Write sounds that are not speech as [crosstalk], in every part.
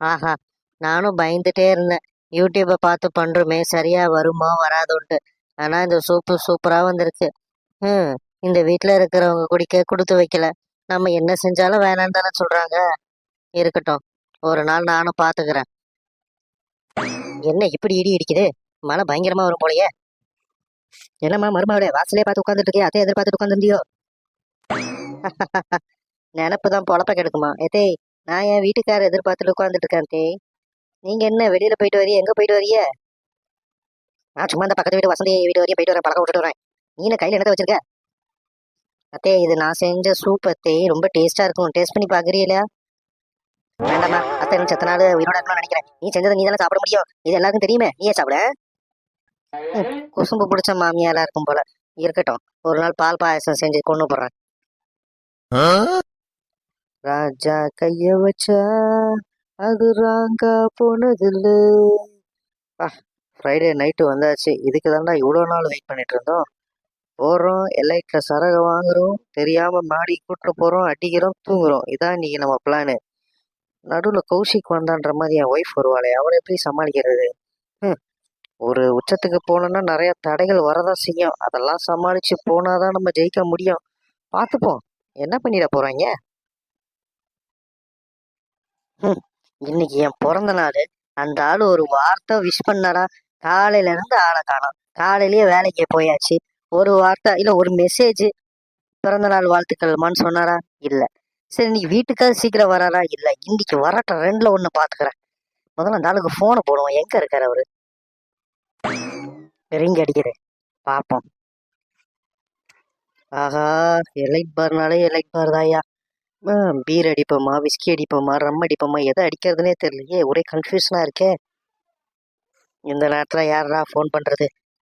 ஆஹா நானும் பயந்துட்டே இருந்தேன். யூடியூப்பை பார்த்து பண்ணுறோமே சரியாக வருமா வராதோன்ட்டு. ஆனால் இந்த சூப்பு சூப்பராக வந்திருக்கு. ம் இந்த வீட்டில் இருக்கிறவங்க குடிக்க கொடுத்து வைக்கல. நம்ம என்ன செஞ்சாலும் வேணான்னு தானே சொல்கிறாங்க இருக்கட்டும் ஒரு நாள் நானும் பார்த்துக்கிறேன் என்ன இப்படி இடி இடிக்குது மழை பயங்கரமாக வரும் போலயே. என்னம்மா மருமகளே வாசலே பார்த்து உட்காந்துட்டு இருக்கே அதே எதிர்பார்த்துட்டு உட்காந்துருந்தியோ [laughs] நினப்பு தான் பொழப்ப கெடுக்குமா. எதே நான் என் வீட்டுக்கார எதிர்பார்த்துட்டு உட்காந்துட்டு இருக்கேன் தே நீங்க என்ன வெளியில போயிட்டு வரிய? எங்க போயிட்டு வரிய? நான் சும்மா இந்த பக்கத்து வீட்டு வசந்தி வீட்டு வரையும் போயிட்டு வரேன் பழக்கம் விட்டுட்டு வரேன். நீ என்ன கையில என்னத்த வச்சிருக்க? அத்தே இது நான் செஞ்ச சூப் அத்தே ரொம்ப டேஸ்டா இருக்கும். டேஸ்ட் பண்ணி பாக்குறீங்களா வேண்டாமா அத்தை நீ செத்த நாள் உயிரோட இருக்கணும்னு நினைக்கிறேன். நீ செஞ்சதை நீ தானே சாப்பிட முடியும். இது எல்லாருக்கும் தெரியுமே. நீயே சாப்பிட. குசும்பு பிடிச்ச மாமியாரா இருக்கும் போல. இருக்கட்டும். ஒரு நாள் பால் பாயசம் செஞ்சு கொண்டு போடுறேன் ராஜா கைய வச்சா அது ராங்கா போனதில்ல. ஃப்ரைடே நைட்டு வந்தாச்சு. இதுக்கு தாண்டா இவ்வளோ நாள் வெயிட் பண்ணிட்டு இருந்தோம். போகிறோம் எல்லைட்ல சரகை வாங்குறோம் தெரியாமல் மாடி கூட்டு போகிறோம் அடிக்கிறோம் தூங்குறோம். இதான் இன்னைக்கு நம்ம பிளானு நடுவில் கௌஷிக் வந்தான்ற மாதிரி என் ஒய்ஃப் வருவாளே. அவளை எப்படி சமாளிக்கிறது? ம், ஒரு உச்சத்துக்கு போனோம்னா நிறைய தடைகள் வரதான் செய்யும். அதெல்லாம் சமாளித்து போனால் தான் நம்ம ஜெயிக்க முடியும். பார்த்துப்போம். என்ன பண்ணிட போகிறாங்க இன்னைக்கு என் பிறந்த நாள். அந்த ஆள் ஒரு வார்த்தை விஷ் பண்ணாரா? காலையில இருந்து ஆளை காணோம். காலையிலேயே வேலைக்கு போயாச்சு. ஒரு வார்த்தை இல்ல ஒரு மெசேஜ் பிறந்த நாள் வாழ்த்துக்கள்மான்னு சொன்னாரா? இல்ல. சரி இன்னைக்கு வீட்டுக்காவது சீக்கிரம் வராரா? இல்ல. இன்னைக்கு வரட்டும் ரெண்டுல ஒண்ணு பாத்துக்கிறேன். முதல்ல அந்த ஆளுக்கு போனை போடுவோம். எங்க இருக்காரு அவரு? ரிங் அடிக்குது. பாப்போம். ஆஹா எலைக் பார்னாலே எலைக் பார் தாயா பீர் அடிப்போமா விஸ்கி அடிப்போமா ரம் அடிப்போமா எதை அடிக்கிறதுனே தெரியலையே ஒரே கன்ஃபியூஷனாக இருக்கே. இந்த நேரத்துல யாரா ஃபோன் பண்றது?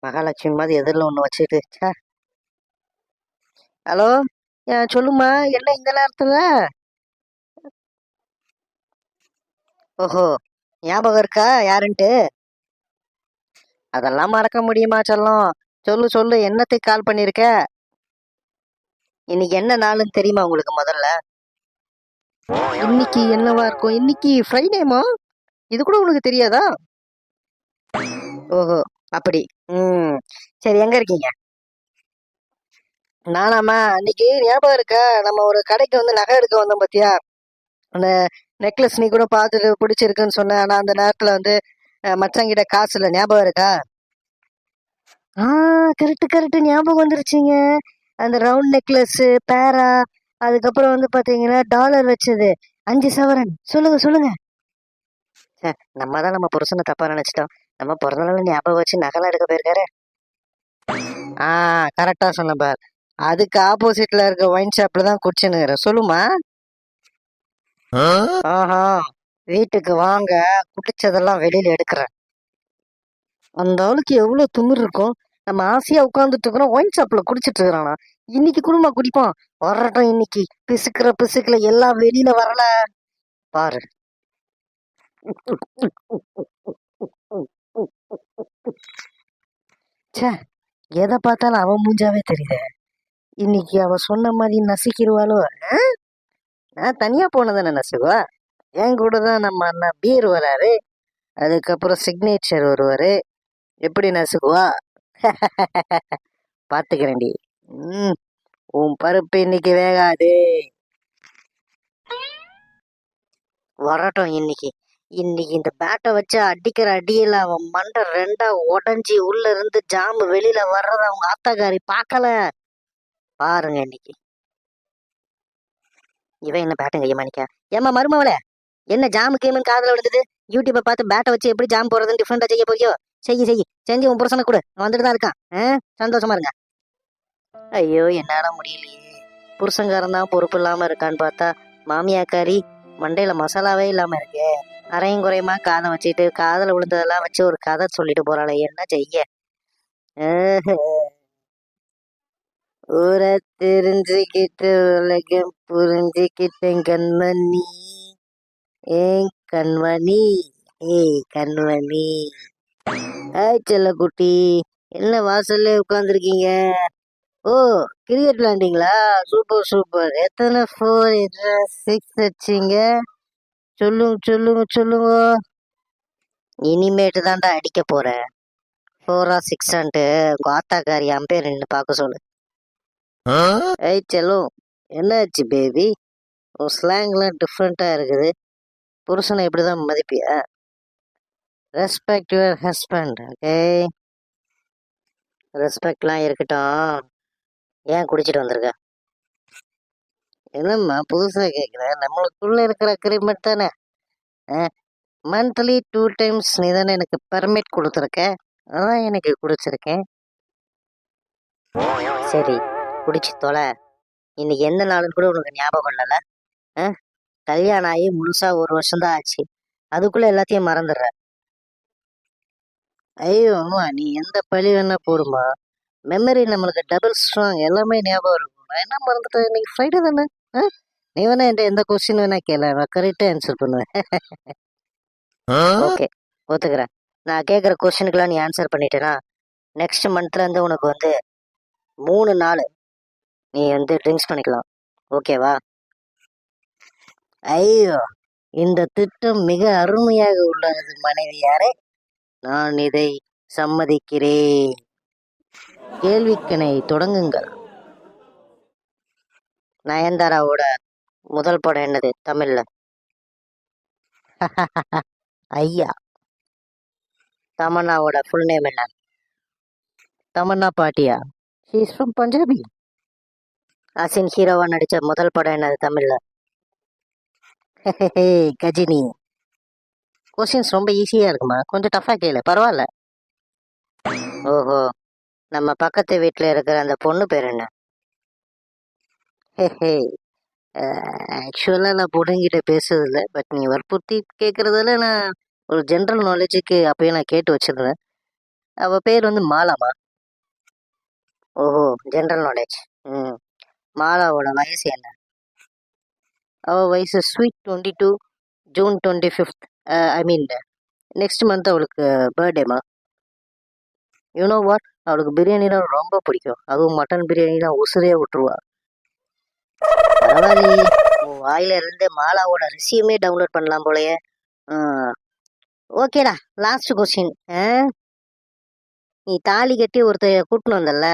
மகாலட்சுமி மாதிரி எதிரில் ஒன்று வச்சுட்டு ச்சே. ஹலோ சொல்லுமா என்ன இந்த நேரத்துல? ஓஹோ ஞாபகம் இருக்கா யாருன்ட்டு? அதெல்லாம் மறக்க முடியுமா சொல்லும்? சொல்லு சொல்லு என்னத்துக்கு கால் பண்ணியிருக்க இன்னைக்கு என்ன நாளுன்னு தெரியுமா உங்களுக்கு முதல்ல? இன்னைக்கு என்னவா இருக்கும்? இன்னைக்கு ஃப்ரைடேமா இது கூட உனக்கு தெரியாதா? ஓஹோ அப்படி. ம். சரி எங்க இருக்கீங்க? நானாம்மா அன்னைக்கு ஞாபகம் இருக்கா? நம்ம ஒரு கடைக்கு வந்து நகை எடுக்க வந்தோம் பாத்தியா? அந்த நெக்லஸ் நீ கூட பார்த்துட்டு பிடிச்சிருக்குன்னு சொன்ன ஆனா அந்த நேரத்துல வந்து மச்சங்கிட்ட காசு இல்லை. ஞாபகம் இருக்கா? ஆ கரெக்ட் கரெக்ட். ஞாபகம் வந்துருச்சுங்க. அந்த ரவுண்ட் நெக்லஸ் பேரா அதுக்கப்புறம் வந்து பாத்தீங்கன்னா டாலர் வச்சது அஞ்சு சவரன். சொல்லுங்க சொல்லுங்க. ச்சே, நம்ம தான் நம்ம புருஷனை தப்பா நினைச்சிட்டோம். நம்ம பிறந்த நாள் ஞாபகம் வச்சு நகலாம் எடுக்க போயிருக்காரு. ஆ கரெக்டா சொன்ன பார். அதுக்கு ஆப்போசிட்ல இருக்க ஒயின் ஷாப்ல தான் குடிச்சுன்னு சொல்லுமா? ஆஹா வீட்டுக்கு வாங்க குடிச்சதெல்லாம் வெளியில எடுக்கிறேன். அந்த ஆளுக்கு எவ்வளவு திமிர் இருக்கும். நம்ம ஆசையா உட்கார்ந்துட்டு இருக்கிறோம் ஒயின் ஷாப்ல குடிச்சிட்டு இருக்கிறானா? இன்னைக்கு குடும்பம் குடிப்பான் வரட்டும் இன்னைக்கு. பிசுக்கிற பிசுக்குல எல்லாம் வெளியில வரல. பாரு. ச்சே எதை பார்த்தாலும் அவன் மூஞ்சாவே தெரியுதே. இன்னைக்கு அவ சொன்ன மாதிரி நசுக்கிடுவாளோ? ஆ? நான் தனியா போனதானே நசுவா என் கூட தான் நம்ம அண்ணா பீர் வராரு. அதுக்கப்புறம் சிக்னேச்சர் வருவாரு. எப்படி நசுக்குவா? [laughs] பார்த்துக்கிறேன்டி. உன் பருப்பு இன்னைக்கு வேகாது. வரட்டும் இன்னைக்கு. இன்னைக்கு இந்த பேட்டை வச்சு அடிக்கிற அடியில் அவன் மண்டை ரெண்டா உடஞ்சி உள்ள இருந்து ஜாமு வெளியில வர்றத அவங்க ஆத்தாக்காரி பார்க்கல. பாருங்க இன்னைக்கு. இவன் என்ன பேட்டன் கைய மாணிக்கா? ஏமா மருமவளே என்ன ஜாமு கேமுன்னு காதல விழுந்தது? யூடியூப்பை பார்த்து பேட்டை வச்சு எப்படி ஜாம் போடுறதுன்னு டிஃப்ரெண்டா செய்ய போறியோ? செய்ய செய்ய. செஞ்சு உன் புருஷனை கொடு. வந்துட்டு தான் இருக்கான். சந்தோஷமா இருங்க. ஐயோ என்னால முடியலையே. புருஷங்காரன் தான் பொறுப்பு இல்லாம இருக்கான்னு பார்த்தா மாமியாக்காரி மண்டையில மசாலாவே இல்லாம இருக்கே. அரையும் குறையுமா காதை வச்சுட்டு காதுல விழுந்ததெல்லாம் வச்சு ஒரு கதை சொல்லிட்டு போறாளே என்ன செய்ய? ஊரை தெரிஞ்சுக்கிட்டு உலகம் புரிஞ்சுக்கிட்டேன் கண்மணி. ஏன் கண்மணி? ஏய் கண்மணி. ஆயிச்சல்ல குட்டி என்ன வாசல்ல உட்காந்துருக்கீங்க ஓ கிரிக்கெட் விளாண்டிங்களா சூப்பர் சூப்பர் எத்தனை ஃபோர் சிக்ஸ் அடிச்சிங்க? சொல்லுங்க சொல்லுங்க சொல்லுங்க. இனிமேட்டு தான்டா அடிக்க போறேன் ஃபோரா சிக்ஸான்ட்டு உங்க ஆத்தாக்காரி அம்பேர் நின்று பார்க்க சொல்லு. ஏய் செல்லும் என்னாச்சு பேபி உன் ஸ்லாங்லாம் டிஃப்ரெண்ட்டாக இருக்குது. புருஷனை இப்படி தான் மதிப்பியா ரெஸ்பெக்ட் யுவர் ஹஸ்பண்ட் ஓகே ரெஸ்பெக்ட்லாம் இருக்கட்டும். ஏன் குடிச்சிட்டு வந்திருக்க? என்னம்மா புதுசாக கேட்குற நம்மளுக்குள்ள இருக்கிற அக்ரிமெண்ட் தானே? மந்த்லி டூ டைம்ஸ் நீ தானே எனக்கு பர்மிட் கொடுத்துருக்க? அதான் எனக்கு குடிச்சிருக்கேன் சரி குடிச்சு தொலை. இன்னைக்கு எந்த நாளும் கூட உனக்கு ஞாபகம் இல்லைல்ல கல்யாணம் ஆகி முழுசா ஒரு வருஷம்தான் ஆச்சு. அதுக்குள்ள எல்லாத்தையும் மறந்துடுற. ஐயோ அம்மா நீ எந்த பழி வேணா போடுமா? மெமரி நம்மளுக்கு டபுள் ஸ்ட்ராங் எல்லாமே ஞாபகம் இருக்கும். நான் என்ன மறந்துட்டேன்? இன்னைக்கு ஃப்ரைடே தானே? ஆ? நீ வேணா என்கிட்ட எந்த கொஸ்டின் வேணா கேள. நான் கரெக்டாக ஆன்சர் பண்ணுவேன். ஓகே ஒத்துக்கிறேன். நான் கேட்குற கொஸ்டினுக்கெல்லாம் நீ ஆன்சர் பண்ணிட்டேன்னா நெக்ஸ்ட் மந்த்ல இருந்து உனக்கு வந்து மூணு நாள் நீ வந்து ட்ரிங்க்ஸ் பண்ணிக்கலாம். ஓகேவா ஐயோ! இந்த திட்டம் மிக அருமையாக உள்ளது மனைவியாரே. நான் இதை சம்மதிக்கிறேன். கேள்விக்கனை தொடங்குங்கள். நயன்தாராவோட முதல் படம் என்னது? தமிழ்ல. [laughs] ஐயா. தமன்னாவோட ஃபுல் நேம் என்ன? தமன்னா பாட்டியா? ஷீஸ் ஃப்ரம் பஞ்சாபி அசின் ஹீரோவா நடிச்ச முதல் படம் என்னது தமிழ்ல? [laughs] கஜினி. கொஸ்டின்ஸ் ரொம்ப ஈஸியா இருக்குமா? கொஞ்சம் டஃப்பாக கேளு. பரவாயில்ல. ஓஹோ. நம்ம பக்கத்து வீட்டில் இருக்கிற அந்த பொண்ணு பேர் என்ன? ஹே ஆக்சுவலாக நான் பொண்ணுங்கிட்ட பேசுறதில்ல பட் நீ வற்புறுத்தி கேட்குறதால நான் ஒரு ஜென்ரல் நாலேஜுக்கு அப்பயே நான் கேட்டு வச்சிருந்தேன். அவள் பேர் வந்து மாலாமா? ஓஹோ ஜென்ரல் நாலேஜ் ம். மாலாவோட வயசு என்ன? அவள் வயசு sweet twenty two June twenty fifth I mean next month அவளுக்கு பர்த்டேமா யூனோ வாட் அவளுக்கு பிரியாணினா ரொம்ப பிடிக்கும். அதுவும் மட்டன் பிரியாணினா உசுரே விட்டுருவா. பரவாயில்லையே. உன் வாயில இருந்து மாலாவோட ரிசியூமே டவுன்லோட் பண்ணலாம் போலயே. ஓகேடா லாஸ்ட் கொஸ்டின் நீ தாலி கட்டி ஒருத்தர் கூட்டின்னு வந்தல்ல?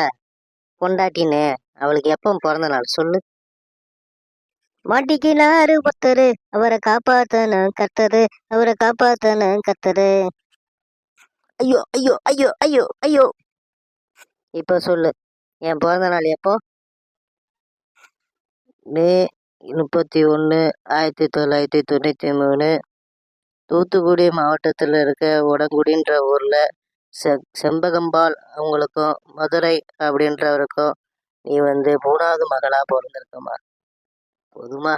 பொண்டாட்டின்னு. அவளுக்கு எப்போ பிறந்த நாள் சொல்லு. மாட்டிக்கினாரு ஒருத்தரு அவரை காப்பாத்தன கத்தரு. அவரை காப்பாத்தன கத்தரு. ஐயோ ஐயோ ஐயோ ஐயோ ஐயோ. இப்போ சொல்லு. என் பிறந்த நாள் எப்போ? மே முப்பத்தி ஒன்று ஆயிரத்தி தொள்ளாயிரத்தி தொண்ணூற்றி மூணு. தூத்துக்குடி மாவட்டத்தில் இருக்க உடங்குடின்ற ஊரில் செ செம்பகம்பாள் அவங்களுக்கும் மதுரை அப்படின்றவருக்கும் நீ வந்து மூணாவது மகளாக பிறந்திருக்கம்மா. போதுமா?